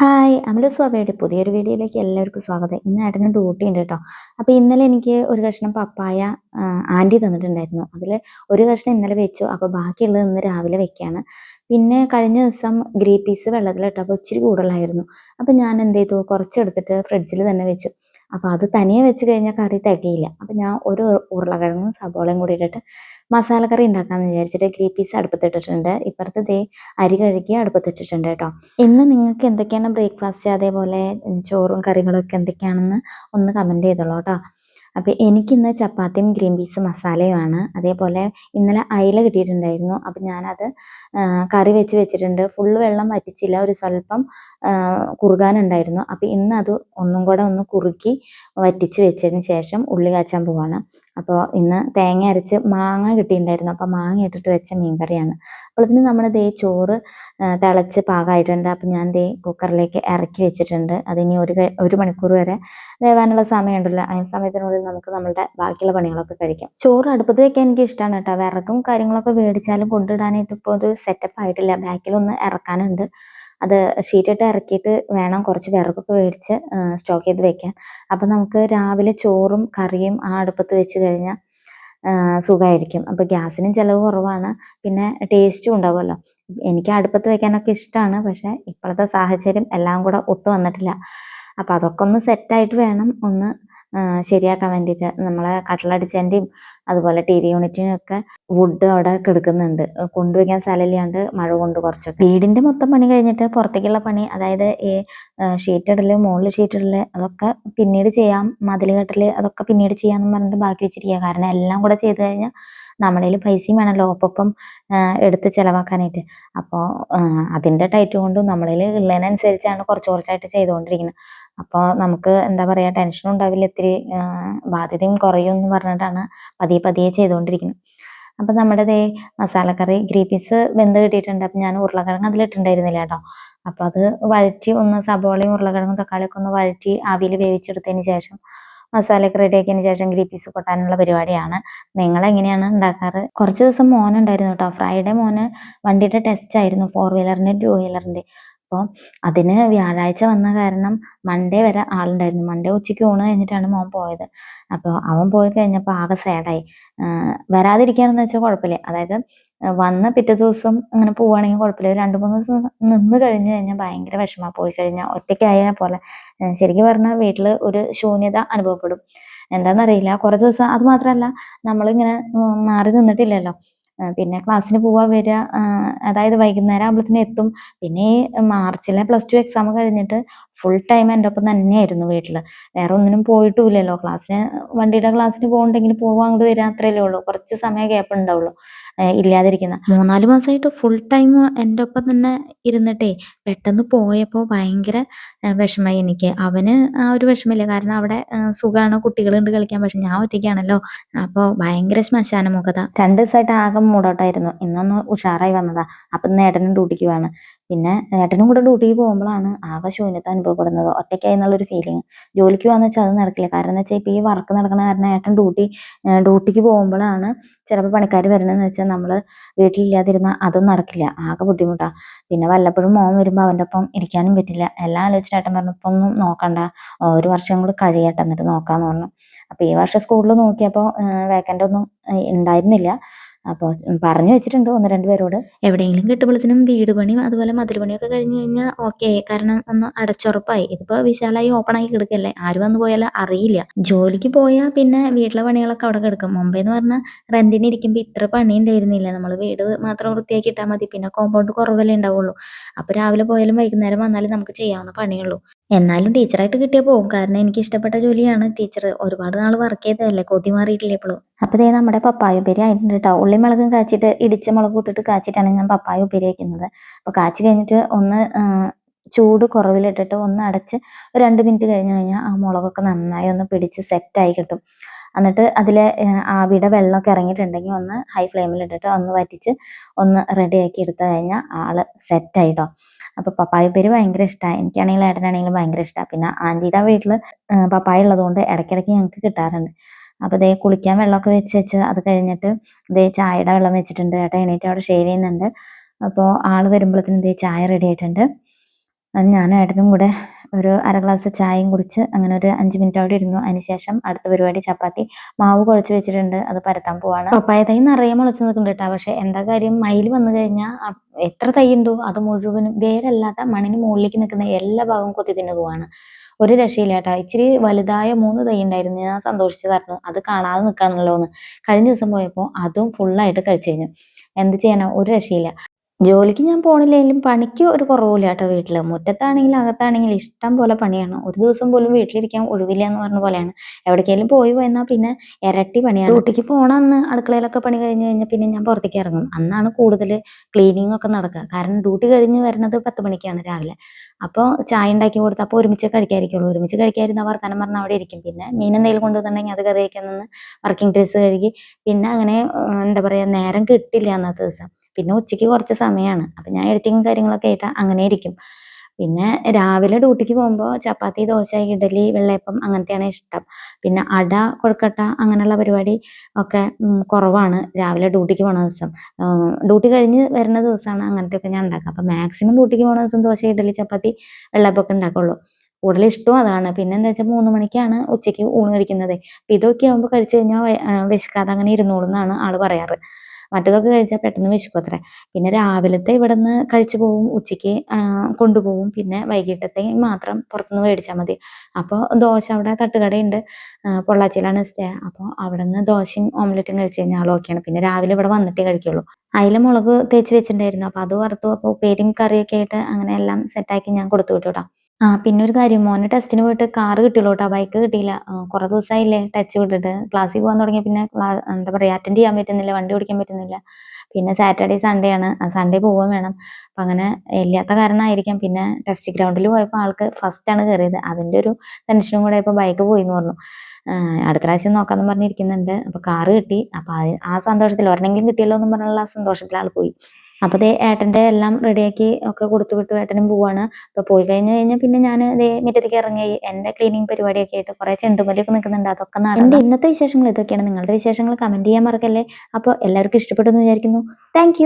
Hi Amala സ്വാഭയുടെ പുതിയൊരു വീഡിയോയിലേക്ക് എല്ലാവർക്കും സ്വാഗതം. ഇന്ന് ഏട്ടന് ഡ്യൂട്ടി ഉണ്ട് കേട്ടോ. അപ്പോൾ ഇന്നലെ എനിക്ക് ഒരു കഷ്ണം പപ്പായ ആന്റി തന്നിട്ടുണ്ടായിരുന്നു. അതിൽ ഒരു കഷ്ണം ഇന്നലെ വെച്ചു. അപ്പോൾ ബാക്കിയുള്ളത് ഇന്ന് രാവിലെ വെക്കുകയാണ് പിന്നെ കഴിഞ്ഞ ദിവസം ഗ്രീ പീസ് വെള്ളത്തിലിട്ടപ്പോൾ ഇച്ചിരി കൂടുതലായിരുന്നു. അപ്പോൾ ഞാൻ എന്ത് ചെയ്തു? കുറച്ചെടുത്തിട്ട് ഫ്രിഡ്ജിൽ തന്നെ വെച്ചു. അപ്പോൾ അത് തനിയെ വെച്ച് കഴിഞ്ഞാൽ കറി തികയില്ല. അപ്പോൾ ഞാൻ ഒരു ഉരുളക്കിഴങ്ങും സബോളയും കൂടി ഇട്ടിട്ട് മസാല കറി ഉണ്ടാക്കാമെന്ന് വിചാരിച്ചിട്ട് ഗ്രീ പീസ് അടുപ്പത്തിട്ടിട്ടുണ്ട്. ഇപ്പുറത്തെ ദേ അരി കഴുകി അടുപ്പത്തിട്ടിട്ടുണ്ട് കേട്ടോ. ഇന്ന് നിങ്ങൾക്ക് എന്തൊക്കെയാണ് ബ്രേക്ക്ഫാസ്റ്റ് അതേപോലെ ചോറും കറികളും ഒക്കെ എന്തൊക്കെയാണെന്ന് ഒന്ന് കമന്റ് ചെയ്തോളൂ കേട്ടോ. അപ്പോൾ എനിക്കിന്ന് ചപ്പാത്തിയും ഗ്രീൻ പീസ് മസാലയുമാണ്. അതേപോലെ ഇന്നലെ അയില കിട്ടിയിട്ടുണ്ടായിരുന്നു. അപ്പം ഞാനത് കറി വെച്ച് വെച്ചിട്ടുണ്ട്. ഫുള്ള് വെള്ളം വറ്റിച്ചില്ല. ഒരു സ്വല്പം കുറുകാനുണ്ടായിരുന്നു അപ്പോൾ ഇന്ന് അത് ഒന്നും കൂടെ ഒന്ന് കുറുക്കി വറ്റിച്ച് വെച്ചതിന് ശേഷം ഉള്ളി കാച്ചാൻ പോവാണ്. അപ്പോൾ ഇന്ന് തേങ്ങ അരച്ച് മാങ്ങ കിട്ടിയിട്ടുണ്ടായിരുന്നു. അപ്പോൾ മാങ്ങ ഇട്ടിട്ട് വെച്ച മീൻകറിയാണ്. അപ്പോൾ ഇതിന് നമ്മൾ ദേ ചോറ് തിളച്ച് പാകമായിട്ടുണ്ട്. അപ്പോൾ ഞാൻ ദേ കുക്കറിലേക്ക് ഇറക്കി വെച്ചിട്ടുണ്ട്. അതിനി ഒരു ഒരു മണിക്കൂർ വരെ വേവാനുള്ള സമയമുണ്ടല്ലോ. ആ സമയത്തിനുള്ളിൽ നമുക്ക് നമ്മുടെ ബാക്കിയുള്ള പണികളൊക്കെ കഴിക്കാം. ചോറ് അടുപ്പത്ത് വെക്കാൻ എനിക്ക് ഇഷ്ടമാണ് കേട്ടോ. വിറകും കാര്യങ്ങളൊക്കെ മേടിച്ചാലും കൊണ്ടിടാനായിട്ട് ഇപ്പോൾ ഒരു സെറ്റപ്പ് ആയിട്ടില്ല. ബാക്കിലൊന്ന് ഇറക്കാനുണ്ട്. അത് ഷീറ്റിട്ട് ഇറക്കിയിട്ട് വേണം കുറച്ച് വിറകൊക്കെ മേടിച്ച് സ്റ്റോക്ക് ചെയ്ത് വെക്കാൻ. അപ്പം നമുക്ക് രാവിലെ ചോറും കറിയും ആ അടുപ്പത്ത് വെച്ച് കഴിഞ്ഞാൽ സുഖമായിരിക്കും അപ്പോൾ ഗ്യാസിനും ചിലവ് കുറവാണ്. പിന്നെ ടേസ്റ്റും ഉണ്ടാവുമല്ലോ. എനിക്ക് അടുപ്പത്ത് വെക്കാനൊക്കെ ഇഷ്ടമാണ് പക്ഷേ ഇപ്പോഴത്തെ സാഹചര്യം എല്ലാം കൂടെ ഒത്തു വന്നിട്ടില്ല. അപ്പോൾ അതൊക്കെ ഒന്ന് സെറ്റായിട്ട് വേണം ഒന്ന് ശരിയാക്കാൻ വേണ്ടിയിട്ട് നമ്മളെ കട്ടിലടിച്ചതിന്റെയും അതുപോലെ ടി വി യൂണിറ്റിനും ഒക്കെ വുഡ് അവിടെ കിടക്കുന്നുണ്ട്. കൊണ്ടുവയ്ക്കാൻ സ്ഥലമില്ലാണ്ട് മഴ കൊണ്ട് കുറച്ചൊക്കെ. വീടിന്റെ മൊത്തം പണി കഴിഞ്ഞിട്ട് പുറത്തേക്കുള്ള പണി അതായത് ഈ ഷീറ്റ് ഇടൽ മുകളിൽ ഷീറ്റ് ഇടൽ അതൊക്കെ പിന്നീട് ചെയ്യാം മതിൽ കെട്ടൽ അതൊക്കെ പിന്നീട് ചെയ്യാമെന്ന് പറഞ്ഞിട്ട് ബാക്കി വെച്ചിരിക്കുക കാരണം എല്ലാം കൂടെ ചെയ്ത് കഴിഞ്ഞാൽ നമ്മുടെ പൈസയും വേണമല്ലോ ഒപ്പം എടുത്ത് ചിലവാക്കാനായിട്ട്. അപ്പോൾ അതിന്റെ ടൈറ്റ് കൊണ്ടും നമ്മുടെ ഉള്ളതിനനുസരിച്ചാണ് കുറച്ച് കുറച്ചായിട്ട് ചെയ്തുകൊണ്ടിരിക്കുന്നത്. അപ്പോൾ നമുക്ക് എന്താ പറയുക ടെൻഷനും ഉണ്ടാവില്ല. ഇത്തിരി ബാധ്യതയും കുറയും എന്ന് പറഞ്ഞിട്ടാണ് പതിയെ പതിയെ ചെയ്തുകൊണ്ടിരിക്കുന്നത്. അപ്പം നമ്മുടെ ദേ മസാലക്കറി ഗ്രീൻ പീസ് വെന്ത് കിട്ടിയിട്ടുണ്ട്. അപ്പം ഞാൻ ഉരുളക്കിഴങ്ങ് അതിലിട്ടുണ്ടായിരുന്നില്ല കേട്ടോ. അപ്പോൾ അത് വഴറ്റി ഒന്ന് സബോളയും ഉരുളക്കിഴങ്ങും തക്കാളിയൊക്കെ ഒന്ന് വഴറ്റി ആവിയിൽ വേവിച്ചെടുത്തതിന് ശേഷം മസാലയൊക്കെ റെഡിയാക്കിയതിന് ശേഷം ഗ്രീൻ പീസ് കൊട്ടാനുള്ള പരിപാടിയാണ്. നിങ്ങൾ എങ്ങനെയാണ് ഉണ്ടാക്കാറ്? കുറച്ച് ദിവസം മോനുണ്ടായിരുന്നു കേട്ടോ. ഫ്രൈഡേ മോന് വണ്ടിയുടെ ടെസ്റ്റ് ആയിരുന്നു. ഫോർ വീലറിന്റെ ടു വീലറിന്റെ അപ്പോൾ അതിന് വ്യാഴാഴ്ച വന്ന കാരണം മൺഡേ വരെ ആളുണ്ടായിരുന്നു. മൺഡേ ഉച്ചയ്ക്ക് ഊണ് കഴിഞ്ഞിട്ടാണ് മോൻ പോയത്. അപ്പോൾ അവൻ പോയി കഴിഞ്ഞപ്പോൾ ആകെ സാഡായി വരാതിരിക്കുകയാണെന്ന് വെച്ചാൽ കുഴപ്പമില്ല അതായത് വന്ന പിറ്റേ ദിവസം അങ്ങനെ പോവുകയാണെങ്കിൽ കുഴപ്പമില്ല രണ്ട് മൂന്ന് ദിവസം നിന്ന് കഴിഞ്ഞ് കഴിഞ്ഞാൽ ഭയങ്കര വിഷമമാണ് പോയി കഴിഞ്ഞാൽ ഒറ്റയ്ക്കായ പോലെ. ശരിക്കും പറഞ്ഞാൽ വീട്ടിൽ ഒരു ശൂന്യത അനുഭവപ്പെടും. എന്താണെന്നറിയില്ല കുറേ ദിവസം അത് മാത്രമല്ല നമ്മളിങ്ങനെ മാറി നിന്നിട്ടില്ലല്ലോ. പിന്നെ ക്ലാസ്സിന് പോവാ വരിക അതായത് വൈകുന്നേരം ആകുമ്പോഴത്തേനും എത്തും. പിന്നെ മാർച്ചിലെ പ്ലസ് ടു എക്സാം കഴിഞ്ഞിട്ട് ഫുൾ ടൈം എന്റെ ഒപ്പം തന്നെയായിരുന്നു വീട്ടിൽ വേറെ ഒന്നിനും പോയിട്ടുമില്ലല്ലോ ക്ലാസ്സിന് വണ്ടിയുടെ ക്ലാസ്സിന് പോകുന്നുണ്ടെങ്കിൽ പോവാ അങ്ങോട്ട് വരിക അത്രയല്ലേ ഉള്ളൂ. കുറച്ച് സമയം ഗ്യാപ്പ് ഉണ്ടാവുള്ളൂ ഇല്ലാതിരിക്കുന്ന. മൂന്നാൽ മാസമായിട്ട് ഫുൾ ടൈം എന്റെ ഒപ്പം തന്നെ ഇരുന്നിട്ടേ പെട്ടെന്ന് പോയപ്പോൾ ഭയങ്കര വിഷമമായി. എനിക്ക് അവന് ആ ഒരു വിഷമമില്ല. കാരണം അവിടെ സുഖമാണ് കുട്ടികളുണ്ട് കളിക്കാൻ. പക്ഷെ ഞാൻ ഒറ്റയ്ക്കാണല്ലോ. അപ്പോൾ ഭയങ്കര ശ്മശാന മുഖത രണ്ട് ദിവസമായിട്ട് ആകെ മൂടോട്ടായിരുന്നു. ഇന്നൊന്ന് ഉഷാറായി വന്നതാ. അപ്പം നേടനും ഡ്യൂട്ടിക്ക് പോവാണ്. പിന്നെ ഏട്ടനും കൂടെ ഡ്യൂട്ടിക്ക് പോകുമ്പോഴാണ് ആകെ ശൂന്യത അനുഭവപ്പെടുന്നത്. ഒറ്റയ്ക്കായി എന്നുള്ളൊരു ഫീലിംഗ് ജോലിക്ക് പോകാന്ന് വെച്ചാൽ അത് നടക്കില്ല. കാരണം എന്ന് വെച്ചാൽ ഇപ്പോൾ ഈ വർക്ക് നടക്കുന്ന കാരണം ഏട്ടൻ ഡ്യൂട്ടി ഡ്യൂട്ടിക്ക് പോകുമ്പോഴാണ് ചിലപ്പോൾ പണിക്കാർ വരുന്നതെന്ന് വെച്ചാൽ നമ്മൾ വീട്ടിലില്ലാതിരുന്നാൽ അതും നടക്കില്ല. ആകെ ബുദ്ധിമുട്ടാണ് പിന്നെ വല്ലപ്പോഴും മോൻ വരുമ്പോൾ അവന്റെ ഒപ്പം ഇരിക്കാനും പറ്റില്ല. എല്ലാം ആലോചിച്ചിട്ട് ഏട്ടൻ പറഞ്ഞു ഇപ്പം ഒന്നും നോക്കണ്ട. ഒരു വർഷം കൂടി കഴിയട്ടെ എന്നിട്ട് നോക്കാമെന്ന് പറഞ്ഞു. അപ്പോൾ ഈ വർഷം സ്കൂളിൽ നോക്കിയപ്പോൾ വേക്കന്റ് ഒന്നും ഉണ്ടായിരുന്നില്ല അപ്പോൾ പറഞ്ഞു വെച്ചിട്ടുണ്ട് ഒന്ന് രണ്ട് പേരോട്. എവിടെയെങ്കിലും കിട്ടുമ്പോഴത്തേനും വീട് പണിയും അതുപോലെ മതിൽ പണിയൊക്കെ കഴിഞ്ഞ് കഴിഞ്ഞാൽ ഓക്കെ കാരണം ഒന്ന് അടച്ചുറപ്പായി. ഇതിപ്പോൾ വിശാലായി ഓപ്പൺ ആയി കിടക്കല്ലേ? ആര് വന്നു പോയാലും അറിയില്ല. ജോലിക്ക് പോയാൽ പിന്നെ വീട്ടിലെ പണികളൊക്കെ അവിടെ കിടക്കും. മുമ്പേ എന്ന് പറഞ്ഞാൽ റെന്റിന് ഇരിക്കുമ്പോൾ ഇത്ര പണി ഉണ്ടായിരുന്നില്ല. നമ്മൾ വീട് മാത്രം വൃത്തിയാക്കി ഇട്ടാൽ മതി. പിന്നെ കോമ്പൗണ്ട് കുറവല്ലേ ഉണ്ടാവുള്ളൂ. അപ്പോൾ രാവിലെ പോയാലും വൈകുന്നേരം വന്നാലും നമുക്ക് ചെയ്യാവുന്ന പണിയുള്ളൂ. എന്നാലും ടീച്ചറായിട്ട് കിട്ടിയാൽ പോകും കാരണം എനിക്ക് ഇഷ്ടപ്പെട്ട ജോലിയാണ്. ടീച്ചർ ഒരുപാട് നാൾ വർക്ക് ചെയ്തതല്ലേ? കൊതി മാറിയിട്ടില്ല ഇപ്പോഴും അപ്പോൾ ഇതേ നമ്മുടെ പപ്പായ ഉപ്പേരി ആയിട്ടുണ്ട് കേട്ടോ ഉള്ളിമുളകും കാച്ചിട്ട് ഇടിച്ച മുളക് ഇട്ടിട്ട് കാച്ചിട്ടാണ് ഞാൻ പപ്പായ ഉപ്പേരി വയ്ക്കുന്നത് അപ്പൊ കാച്ചി കഴിഞ്ഞിട്ട് ഒന്ന് ചൂട് കുറവിലിട്ടിട്ട് ഒന്ന് അടച്ച് ഒരു രണ്ട് മിനിറ്റ് കഴിഞ്ഞ് കഴിഞ്ഞാൽ ആ മുളകൊക്കെ നന്നായി ഒന്ന് പിടിച്ച് സെറ്റായി കിട്ടും. എന്നിട്ട് അതിൽ ആവിയുടെ വെള്ളമൊക്കെ ഇറങ്ങിയിട്ടുണ്ടെങ്കിൽ ഒന്ന് ഹൈ ഫ്ലെയിമിൽ ഇട്ടിട്ട് ഒന്ന് വറ്റിച്ച് ഒന്ന് റെഡിയാക്കി എടുത്തു കഴിഞ്ഞാൽ ആൾ സെറ്റായിട്ടോ അപ്പോൾ പപ്പായ പേര് ഭയങ്കര ഇഷ്ടമാണ് എനിക്കാണെങ്കിലും ഏട്ടനാണെങ്കിലും ഭയങ്കര ഇഷ്ടമാണ് പിന്നെ ആന്റിയുടെ വീട്ടിൽ പപ്പായ ഉള്ളതുകൊണ്ട് ഇടയ്ക്കിടയ്ക്ക് ഞങ്ങൾക്ക് കിട്ടാറുണ്ട്. അപ്പോൾ ദേ കുളിക്കാൻ വെള്ളമൊക്കെ വെച്ച് വെച്ച് അത് കഴിഞ്ഞിട്ട് ദേ ചായയുടെ വെള്ളം വെച്ചിട്ടുണ്ട്. ഏട്ടൻ എണീറ്റ് അവിടെ ഷേവ് ചെയ്യുന്നുണ്ട്. അപ്പോൾ ആൾ വരുമ്പോഴത്തേനും ദേ ചായ റെഡി ആയിട്ടുണ്ട്. ഞാനും ഏട്ടനും കൂടെ ഒരു അര ഗ്ലാസ് ചായയും കുടിച്ച് അങ്ങനെ ഒരു അഞ്ച് മിനിറ്റ് അവിടെ ഇരുന്നു. അതിനുശേഷം അടുത്ത പരിപാടി ചപ്പാത്തി. മാവ് കുഴച്ച് വെച്ചിട്ടുണ്ട്. അത് പരത്താൻ പോവാണ്. പപ്പായ തൈ നിറയെ മുളച്ച് നിൽക്കുന്നുണ്ട് കേട്ടോ. പക്ഷെ എന്താ കാര്യം? മയിൽ വന്നു കഴിഞ്ഞാൽ എത്ര തൈ ഉണ്ടോ? അത് മുഴുവനും വേരല്ലാത്ത മണ്ണിന് മുകളിലേക്ക് നിൽക്കുന്ന എല്ലാ ഭാഗവും കൊത്തി തിന്നു പോവാണ്. ഒരു രക്ഷയില്ല കേട്ടോ. ഇച്ചിരി വലുതായ മൂന്ന് തൈ ഉണ്ടായിരുന്നു. ഞാൻ സന്തോഷിച്ചതായിരുന്നു അത് കാണാതെ നിൽക്കാണല്ലോ എന്ന് കഴിഞ്ഞ ദിവസം പോയപ്പോൾ അതും ഫുള്ളായിട്ട് കഴിച്ചു കഴിഞ്ഞു. എന്ത് ചെയ്യാനോ? ഒരു രക്ഷയില്ല. ജോലിക്ക് ഞാൻ പോണില്ലെങ്കിലും പണിക്ക് ഒരു കുറവില്ല കേട്ടോ വീട്ടിൽ മുറ്റത്താണെങ്കിലും അകത്താണെങ്കിലും ഇഷ്ടം പോലെ പണിയാണ്. ഒരു ദിവസം പോലും വീട്ടിലിരിക്കാൻ ഒഴിവില്ല എന്ന് പറഞ്ഞ പോലെയാണ്. എവിടേക്കെങ്കിലും പോയി വന്നാൽ പിന്നെ ഇരട്ടി പണിയാണ്. ഡ്യൂട്ടിക്ക് പോണന്ന് അടുക്കളയിലൊക്കെ പണി കഴിഞ്ഞ് കഴിഞ്ഞാൽ പിന്നെ ഞാൻ പുറത്തേക്ക് ഇറങ്ങും. അന്നാണ് കൂടുതൽ ക്ലീനിങ് ഒക്കെ നടക്കുക. കാരണം ഡ്യൂട്ടി കഴിഞ്ഞ് വരുന്നത് പത്ത് മണിക്കാണ് രാവിലെ. അപ്പോൾ ചായ ഉണ്ടാക്കി കൊടുത്ത് അപ്പോൾ ഒരുമിച്ച് കഴിക്കാതിരിക്കുള്ളൂ. ഒരുമിച്ച് കഴിക്കാതിരുന്ന വർത്തമാനം പറഞ്ഞാൽ അവിടെ ഇരിക്കും. പിന്നെ മീൻ എന്തെങ്കിലും കൊണ്ടുവന്നിട്ടുണ്ടെങ്കിൽ അത് കറി നിന്ന് വർക്കിംഗ് ഡ്രസ്സ് കഴുകി. പിന്നെ അങ്ങനെ എന്താ പറയുക നേരം കിട്ടില്ല അന്നത്തെ ദിവസം. പിന്നെ ഉച്ചയ്ക്ക് കുറച്ച് സമയമാണ് അപ്പം ഞാൻ എഡിറ്റിങ് കാര്യങ്ങളൊക്കെ ആയിട്ട് അങ്ങനെ ഇരിക്കും. പിന്നെ രാവിലെ ഡ്യൂട്ടിക്ക് പോകുമ്പോൾ ചപ്പാത്തി ദോശ ഇഡലി വെള്ളയപ്പം അങ്ങനത്തെയാണ് ഇഷ്ടം. പിന്നെ അട കൊഴുക്കട്ട അങ്ങനെയുള്ള പരിപാടി ഒക്കെ കുറവാണ് രാവിലെ ഡ്യൂട്ടിക്ക് പോണ ദിവസം. ഡ്യൂട്ടി കഴിഞ്ഞ് വരുന്ന ദിവസമാണ് അങ്ങനത്തെയൊക്കെ ഞാൻ ഉണ്ടാക്കുക. അപ്പം മാക്സിമം ഡ്യൂട്ടിക്ക് പോണ ദിവസം ദോശ ഇഡലി ചപ്പാത്തി വെള്ളയപ്പമൊക്കെ ഉണ്ടാക്കുള്ളൂ. കൂടുതൽ ഇഷ്ടവും അതാണ്. പിന്നെ എന്താ വെച്ചാൽ മൂന്ന് മണിക്കാണ് ഉച്ചയ്ക്ക് ഊണ് കഴിക്കുന്നത്. അപ്പം ഇതൊക്കെ ആകുമ്പോൾ കഴിച്ചു കഴിഞ്ഞാൽ വിശക്കാതെ അങ്ങനെ ഇരുന്നോളൂ എന്നാണ് ആൾ പറയാറ്. മറ്റേതൊക്കെ കഴിച്ചാൽ പെട്ടെന്ന് വിശക്കത്രേ പിന്നെ രാവിലത്തെ ഇവിടെ നിന്ന് കഴിച്ചു പോവും ഉച്ചയ്ക്ക് കൊണ്ടുപോകും പിന്നെ വൈകിട്ടത്തെ മാത്രം പുറത്തുനിന്ന് മേടിച്ചാൽ മതി. അപ്പോൾ ദോശ അവിടെ തട്ടുകടയുണ്ട് പൊള്ളാച്ചിയിലാണ് സ്റ്റേ അപ്പോൾ അവിടെ നിന്ന് ദോശയും ഓംലെറ്റും കഴിച്ചു കഴിഞ്ഞാൽ ഓക്കെയാണ് പിന്നെ രാവിലെ ഇവിടെ വന്നിട്ടേ കഴിക്കുള്ളൂ. അതിൽ മുളക് തേച്ച് വെച്ചിട്ടുണ്ടായിരുന്നു. അപ്പോൾ അത് വറുത്തു അപ്പോൾ ഉപ്പേരിയും കറിയൊക്കെ ആയിട്ട് അങ്ങനെ എല്ലാം സെറ്റാക്കി ഞാൻ കൊടുത്തു വിട്ടു കേട്ടോ ആ പിന്നെ ഒരു കാര്യം മോനെ ടെസ്റ്റിന് പോയിട്ട് കാറ് കിട്ടിയുള്ളൂ കേട്ടോ ബൈക്ക് കിട്ടിയില്ല. കുറെ ദിവസമായില്ലേ ടച്ച് വിട്ടിട്ട്. ക്ലാസ്സിൽ പോകാൻ തുടങ്ങിയ പിന്നെ എന്താ പറയാ അറ്റൻഡ് ചെയ്യാൻ പറ്റുന്നില്ല വണ്ടി ഓടിക്കാൻ പറ്റുന്നില്ല. പിന്നെ സാറ്റർഡേ സൺഡേ ആണ്. സൺഡേ പോവുകയും വേണം. അപ്പം അങ്ങനെ ഇല്ലാത്ത കാരണമായിരിക്കാം പിന്നെ ടെസ്റ്റ് ഗ്രൗണ്ടിൽ പോയപ്പോൾ ആൾക്ക് ഫസ്റ്റ് ആണ് കയറിയത് അതിന്റെ ഒരു ടെൻഷനും കൂടെ ഇപ്പോൾ ബൈക്ക് പോയി എന്ന് പറഞ്ഞു അടുത്ത പ്രാവശ്യം നോക്കാന്ന് പറഞ്ഞിരിക്കുന്നുണ്ട്. അപ്പോൾ കാറ് കിട്ടി. അപ്പോൾ ആ സന്തോഷത്തിൽ ഒരെണ്ണെങ്കിലും കിട്ടിയല്ലോ എന്ന് പറഞ്ഞുള്ള ആ സന്തോഷത്തിൽ ആൾ പോയി. അപ്പോൾ ദേ ഏട്ടന്റെ എല്ലാം റെഡിയാക്കി ഒക്കെ കൊടുത്തു വിട്ടു ഏട്ടനും പോവാണ്. അപ്പോൾ പോയി കഴിഞ്ഞു കഴിഞ്ഞാൽ പിന്നെ ഞാൻ ദേ മുറ്റത്തേക്ക് ഇറങ്ങി എന്റെ ക്ലീനിങ് പരിപാടിയൊക്കെ ആയിട്ട് കുറേ ചെണ്ടുമല്ലിയൊക്കെ നിൽക്കുന്നുണ്ട് അതൊക്കെ നടന്നു ഇന്നത്തെ വിശേഷങ്ങൾ ഇതൊക്കെയാണ്. നിങ്ങളുടെ വിശേഷങ്ങൾ കമന്റ് ചെയ്യാൻ മറക്കല്ലേ? അപ്പോൾ എല്ലാവർക്കും ഇഷ്ടപ്പെട്ടു വിചാരിക്കുന്നു. താങ്ക്